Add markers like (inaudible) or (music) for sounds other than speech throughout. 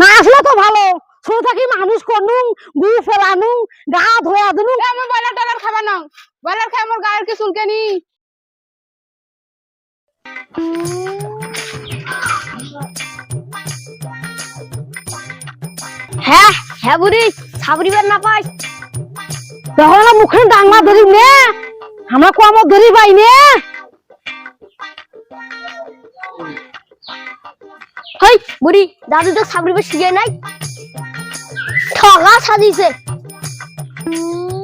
না আসলে তো ভালো। শুরু থাকি মানুষ করনুম গু ফেলানুম গা ধোয়া দিনুম। আমি বয়লার টলার খাবার না। বয়লার খাই আমার গায়ের কি চুলকানি হ্যাঁ হ্যাঁ বুড়ি সাবরিবার না পাই। তখন আমরা মুখে ডাংলা ধরি নে। আমরা কম ধরি পাই নে। হই বুড়ি দাদু তো সাবরিবার শিখে নাই। ঠগা সাজিছে।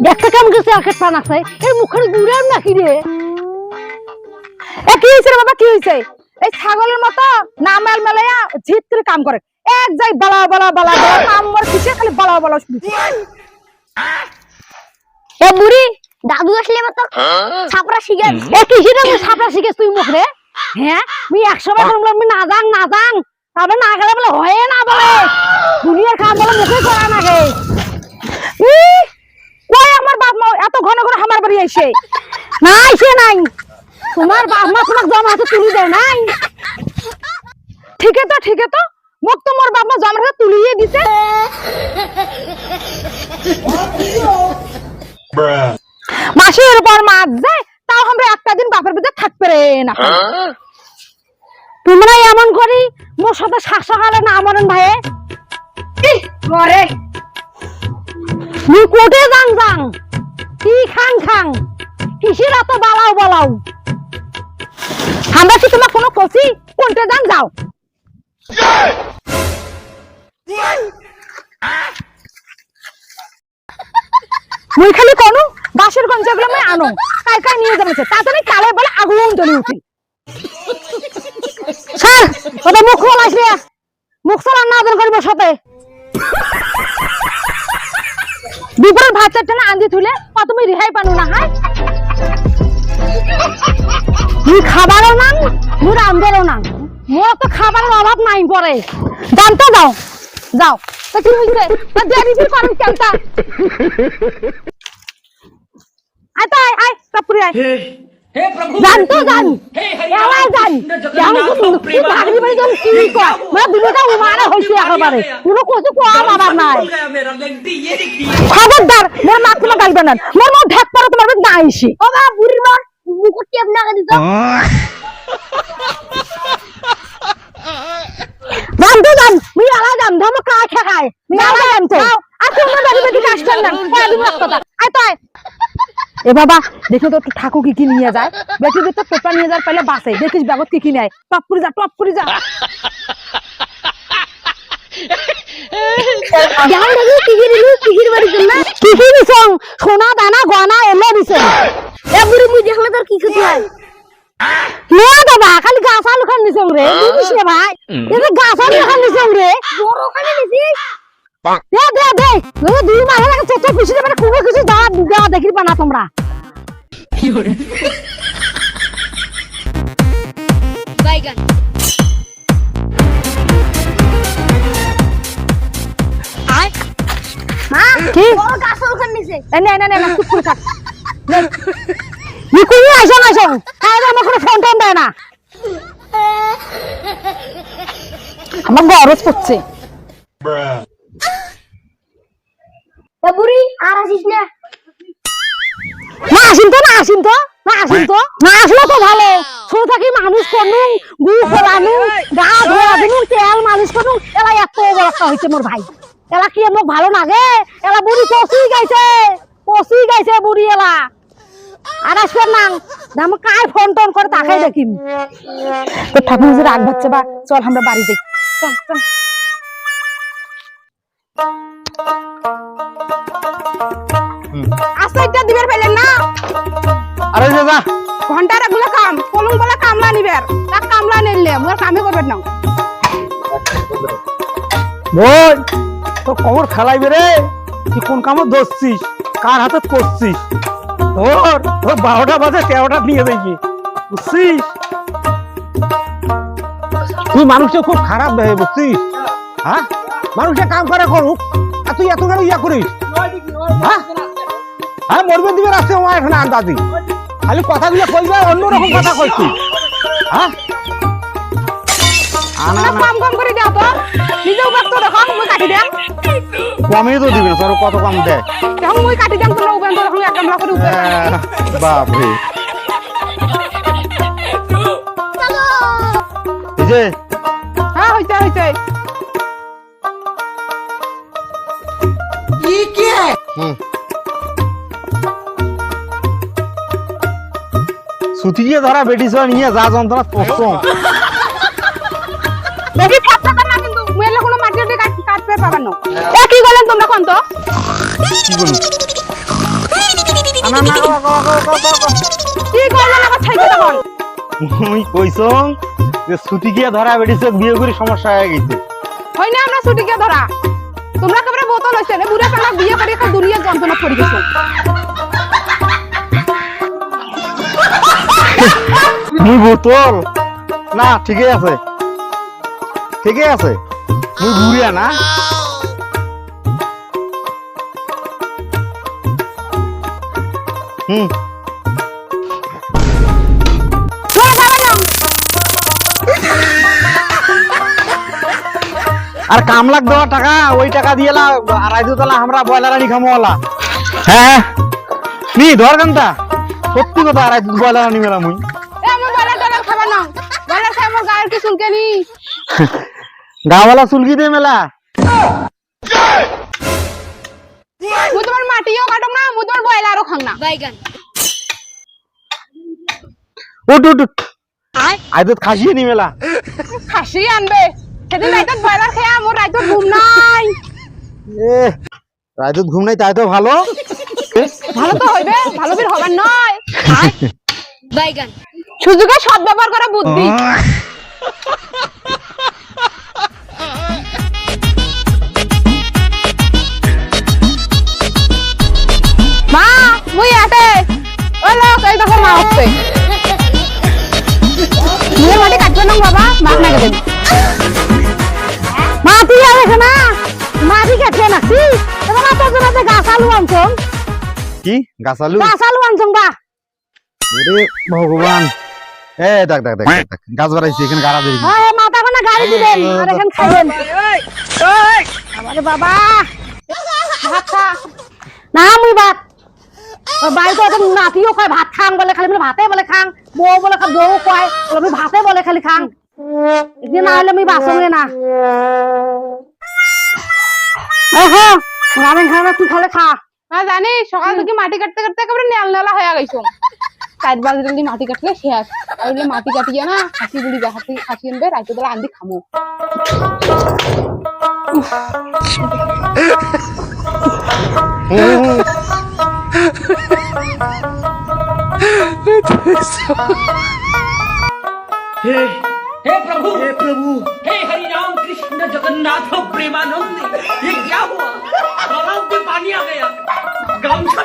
দেখতে কেমন গেছে আখের পান আছে? এই মুখের নাকি রে? এ কি হয়েছে বাবা কি হয়েছে এই ছাগলের মতো নামাল মেলায়া ঝিট করে কাম করে। এক যাই বালা বালা বালা বালা কিসে খালি বালা বালা শুনি। এ বুড়ি দাদু আসলে মতো ছাপরা শিখে এ কিসে রে সাপড়া শিখেছ তুই মুখ? রে হ্যাঁ? মুই একশো বার বললাম আমি না যাং না যাং তারপরে না গেলে বলে হয়ে না বলে। দুনিয়ার কাম বলে মুখে করা না গে আমার বাপ মা এত ঘন ঘন আমার বাড়ি আইসে না আইসে নাই। তোমার বাপ মা তোমাকে জমা হাতে তুলি দেয় নাই। ঠিক তো ঠিক তো। মোক তো মোর বাপ মা জমা হাতে তুলিয়ে দিছে. মাসের পর মাস যায় তাও আমরা একটা দিন বাপের বাড়িতে থাকতে না। তোমরা এমন করি মোর সাথে শাসকালে না আমরণ ভাই মরে। মুই কোটে যাং যাং কি খাং খাং। কিসের এত বালাও বালাও? আমরা কি তোমার কোনো কষি কোনটা যান যাও। মুই খালি কোনো বাসের গঞ্জাগুলো আমি আনো। কাই কাই নিয়ে যাবে তাড়াতাড়ি কালে বলে আগুন জ্বলে উঠি। স্যার, ওটা মুখ খোল আসলে মুখ চালান না আদর করব সাথে। দুপুরের ভাত চারটে না আন্দি তুলে ও তুমি রেহাই পানো না হাই তুই খাবারও না মুর আন্দরও না মোর তো খাবারের অভাব নাই পরে। জানতো যাও যাও। তা কি হইছে তা দেরি ফির করেন কেলটা আয় তো আয় আয় হে প্রভু জানতো আলা জান ধমকা খায় মুই আলা জানতো আর তোমরা বাড়ি বাড়ি কাজ করেন এ বাবা দেখো তো ঠাকুর কি কি নিয়ে যায়। বেটি তো পেপার নিয়ে যার পাইলে বাসে দেখিস ব্যাগত কি কি নেয়। টপ করে যা টপ করে যা। সোনা দানা গয়না এলো দিছে এ বুড়ি মুই দেখলে তোর কি ক্ষতি হয়? না বাবা খালি গাছ আলু খান নিছং রে। বুঝিস রে ভাই। গাছ আলু খান নিছং রে। বড় খানে নিছিস দে দে দে। ওই দুই মাস লাগে চোদ্দ পিছিয়ে দেবে কোনো কিছু দেওয়া দেওয়া দেখি পানা তোমরা। বাইগান আয়। মা কি? বড় গাছ ওখানে নিছে এ নে নে নে না চুপ করে থাক নে। নি কুনি আইসং আইসং তাই আমার কোনো ফোন টোন দেয় না। আমার গরজ করছে Bruh. বুড়ি আর আসিস না। না আসিন তো না আসিন তো না আসিন তো। না আসলে তো ভালো। শুরু থাকি মানুষ করনু গু ফেলানু গা ধোয়া দিনু তেল মালিশ করনু। এলা এত অবস্থা হয়েছে মোর ভাই। এলা কি মোক ভালো লাগে? এলা বুড়ি পচি গাইছে পচি গাইছে বুড়ি এলা। আর আসবে না। দাম কাই ফোন টোন করে তাকাই দেখিম। তো ঠাকুর রাগ হচ্ছে বা চল আমরা বাড়ি যাই। চল চল। দিবের ফেলেন না। আরে দাদা ঘণ্টারগুলো কাম কলম বলে কামলা নিবের। তা কামলা নিলে মোর কামে করবেন না। বই তো কবর ফেলাইবে রে। তুই কোন কার হাতে করছিস তোর তোর বারোটা বাজে তেরোটা নিয়ে দেখি। বুঝছিস? তুই মানুষটা খুব খারাপ ভেবে বুঝছিস? হ্যাঁ? মানুষে কাম করে করুক আর তুই এত কেন ইয়া করিস? হ্যাঁ? হ্যাঁ মরবে দিবে রাস্তে আমার এখানে আন্দাজি। খালি কথাগুলো কইবে অন্যরকম কথা কইছিস হ্যাঁ? কম কম করে দাও তো। নিজে উপাস তো দেখো মই কাটি দেন কমে তো দিবি না তোর কত কম দেয়? দেখো মই কাটি দেন তোমরা তো দেখো এক গামলা করে বাপরে। এই যে হ্যাঁ হইছে হইছে। হুম। সুতিয়ে ধরা বেটি সব নিয়ে যা যন্ত্রণা করছ বেশি ফাটা না কিন্তু মেলে কোনো মাটি দিয়ে কাট কাটতে পারবেন না। এ কি করলেন তোমরা কোন তো? কি করুন আনা না কও, কও, কও, কও, কও, কও। কি করলেন আবার ছাইকে তখন মুই কইছং যে সুতি গিয়ে ধরা বেটিছে বিয়ে করে সমস্যা হয়ে গেছে। হয় না আমরা ছুটি গিয়ে ধরা। তোমরা কেবরে বোতল হইছে রে বুড়া কানা বিয়ে করে একটা দুনিয়া যন্ত্রণা পড়ে গেছো। মুই বোতল। না ঠিকই আছে। ঠিকই আছে। মুই ঘুরিয়া না। হুম। আর কামলাক দেওয়া টাকা ওই টাকা দিয়ে আড়াই তালা আমরা বয়লার আনি খামো ওলা। হ্যাঁ নি ধর কান্তা সত্যি কথা আড়াই বয়লার আনি মেলা মুই। গায়ের কি চুলকে নি গাওয়ালা চুলকি দে মেলা। তোমার মাটিও কাটম না তোমার বয়লারও খাং না। বাইগান উঠ উঠ। খাসিয়ে নি মেলা। খাসি আনবে। সেদিন রাইতত বয়লার খেয়ে রাইতত ঘুম নাই। এ ঘুম নাই তাই তো ভালো? ভালো তো হইবে ভালো বীর হবার নয়। বাইগান (laughs) সুযোগে সৎ ব্যবহার করা বুদ্ধি। মা মুই আটে ওই লোক এই দেখো মা হচ্ছে মুই মাটি কাটবে না বাবা মাছ না কেটে মাটি আছে না মাটি কেটে নাকি এবার না তোর জন্য গাছ আলু আনছং কি? গাছ আলু আনছং বা ভগবান এ দেখ দেখ দেখ দেখ, গাছ বাড়াইছে এখানে গাড়া দেবি হ্যাঁ মাথা কোনা গাড়ি দিবেন আর এখানে খাইবেন। আমারে বাবা। ভাত খা না মুই ভাত। বাড়িতে এখন নাতিও কয় ভাত খাং বলে খালি। বলে ভাতে বলে খাং বউ বলে খা- বউ কয় বলে আমি ভাতে বলে খালি খাং। এদিকে না হলে আমি বাসঙ্গে না ওহো রামেন খানা তুই খালে খা? না জানি সকাল থেকে মাটি কাটতে কাটতে একেবারে নেল নেলা হয়ে গেছো। চার বাজে জলদি মাটি কাটলে শেষ তাইলে মাটি কাটিয়ে না খাসি বুড়ি হাসি খাসি আনবে রাইতে বেলা আন্দি খামো हे हे प्रभु हे प्रभु हे हरि राम कृष्ण जगन्नाथ प्रेमानंद ये क्या हुआ तालाब में पानी आ गया गमछा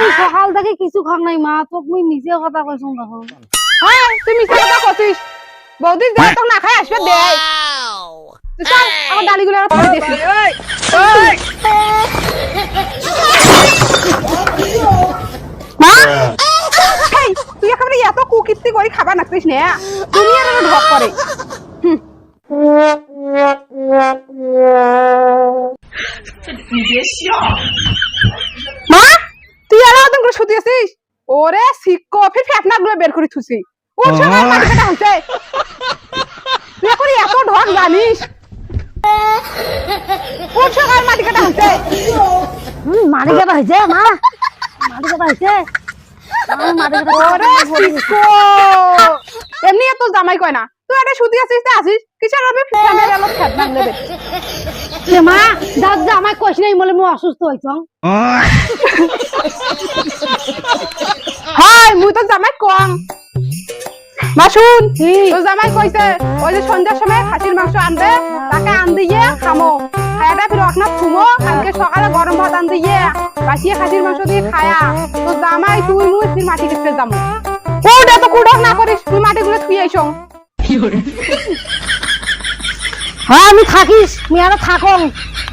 ও সকাল থেকে কিছু খান নাই মা। তোক নিজে কথা কইছো দেখো। হ্যাঁ কথা কইছিস। বৌদি যা তো না খাই আসবে দে। দেখি। তুই একেবারে এত কুকীর্তি করে খাবার নাকতিস নে। দুনিয়ার ঢক করে। মা, তুই আর মতন করে শুতে আছিস ওরে সিক্কো ফির ফেটনা গুলো বের করে থুসি। ও সকাল মাটি কাটা হচ্ছে। তুই এখন এত ঢক জানিস। ও সকাল মাটি কাটা হুম মারি কাটা হয়েছে, মা। মারি কাটা হয়েছে। এমনি জামাই কয় না। তুই শুতে আছিস তা আসিস কিসের ফ্যামিলি আলো এ মা দাদ কইছ নাই বলে মু অসুস্থ হইছং। হাই মুই তো জামাই কম। মা শুন জামাই কইছে ওই যে সন্ধ্যার সময় খাসির মাংস আনবে তাকে আন দিয়ে খামো। খায়াটা ফির অখনা থুমো কালকে সকালে গরম ভাত আন দিয়ে বাসিয়ে খাসির মাংস দিয়ে খায়া। তো জামাই তুই মুই ফির মাটি কেটে যাব ওটা তো কুড়ক না করিস তুই থুই আইস। হ্যাঁ আমি থাকিস আমি আর থাকং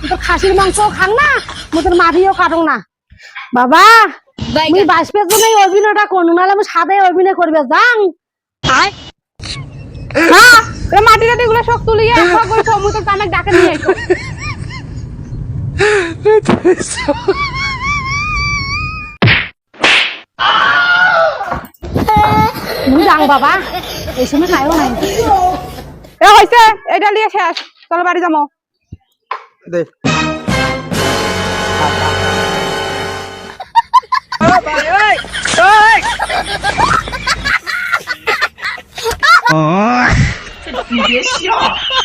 তোর খাসির মাংস খাং না মোদের মাটিও কাটো না। বাবা মুই বাঁচবে জন্য এই অভিনয়টা করুন নাহলে আমি সাদে অভিনয় করবে যাং। হ্যাঁ এ মাটি টাটি গুলো সব তুলিয়ে একবার মুই তো জামাই ডাকে নিয়ে আইছো মুই যাং বাবা এই সময় খাইও নাই এ হইছে এটা নিয়ে শেষ চলো বাড়ি যাবো দে你别笑。